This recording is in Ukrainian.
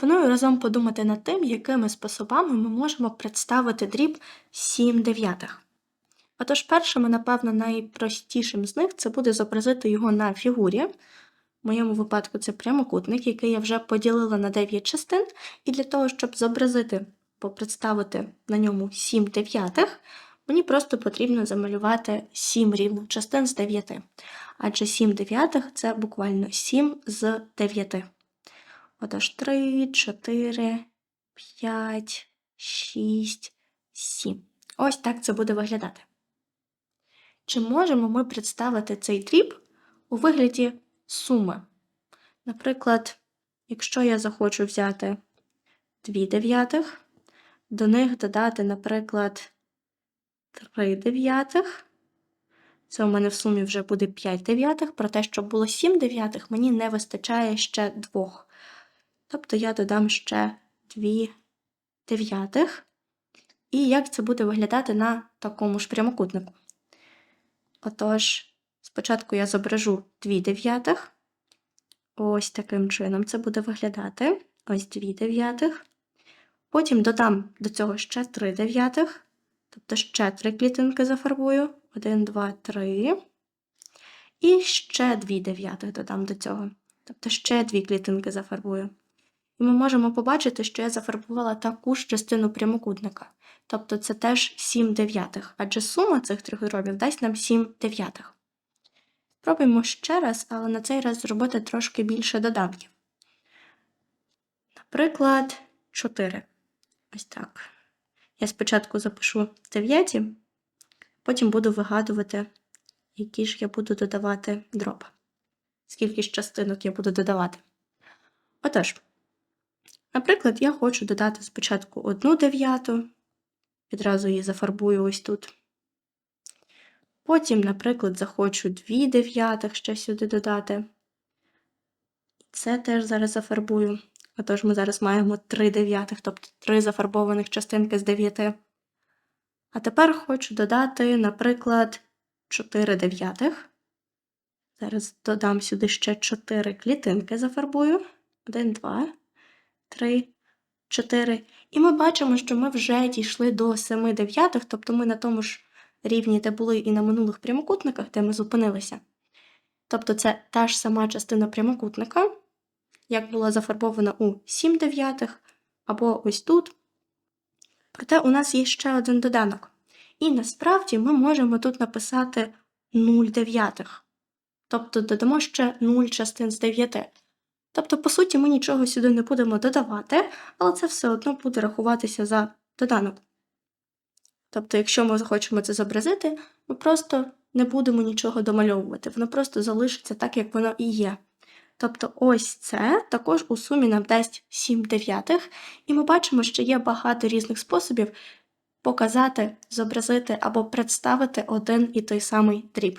пропоную разом подумати над тим, якими способами ми можемо представити дріб 7 дев'ятих. Отож, першим і, напевно, найпростішим з них це буде зобразити його на фігурі. В моєму випадку це прямокутник, який я вже поділила на 9 частин, і для того, щоб зобразити, представити на ньому 7 дев'ятих, мені просто потрібно замалювати 7 рівних частин з 9. Адже 7 дев'ятих це буквально 7 з 9. Отож, 3, 4, 5, 6, 7. Ось так це буде виглядати. Чи можемо ми представити цей дріб у вигляді суми? Наприклад, якщо я захочу взяти 2 дев'ятих, до них додати, наприклад, 3 дев'ятих, це у мене в сумі вже буде 5 дев'ятих, проте, щоб було 7 дев'ятих, мені не вистачає ще двох. Тобто я додам ще 2 дев'ятих. І як це буде виглядати на такому ж прямокутнику? Отож, спочатку я зображу 2 дев'ятих. Ось таким чином це буде виглядати. Ось 2 дев'ятих. Потім додам до цього ще 3 дев'ятих. Тобто ще 3 клітинки зафарбую. 1, 2, 3. І ще 2 дев'ятих додам до цього. Тобто ще 2 клітинки зафарбую. І ми можемо побачити, що я зафарбувала таку ж частину прямокутника. Тобто це теж 7 дев'ятих, адже сума цих трьох дробів дасть нам 7 дев'ятих. Спробуємо ще раз, але на цей раз зробити трошки більше доданків. Наприклад, 4. Ось так. Я спочатку запишу 9, потім буду вигадувати, які ж я буду додавати дроб. Скільки ж частинок я буду додавати. Отож, наприклад, я хочу додати спочатку одну дев'яту, відразу її зафарбую ось тут. Потім, наприклад, захочу 2 дев'ятих ще сюди додати. Це теж зараз зафарбую. Отож, ми зараз маємо 3 дев'ятих, тобто 3 зафарбованих частинки з 9. А тепер хочу додати, наприклад, 4 дев'ятих. Зараз додам сюди ще 4 клітинки зафарбую. 1, 2, 3, 4. І ми бачимо, що ми вже дійшли до 7 дев'ятих, тобто ми на тому ж рівні, де були і на минулих прямокутниках, де ми зупинилися. Тобто це та ж сама частина прямокутника, як була зафарбована у 7 дев'ятих, або ось тут. Проте у нас є ще один доданок. І насправді ми можемо тут написати 0 дев'ятих. Тобто додамо ще 0 частин з 9. Тобто, по суті, ми нічого сюди не будемо додавати, але це все одно буде рахуватися за доданок. Тобто, якщо ми захочемо це зобразити, ми просто не будемо нічого домальовувати, воно просто залишиться так, як воно і є. Тобто, ось це також у сумі нам дасть 7 дев'ятих, і ми бачимо, що є багато різних способів показати, зобразити або представити один і той самий дріб.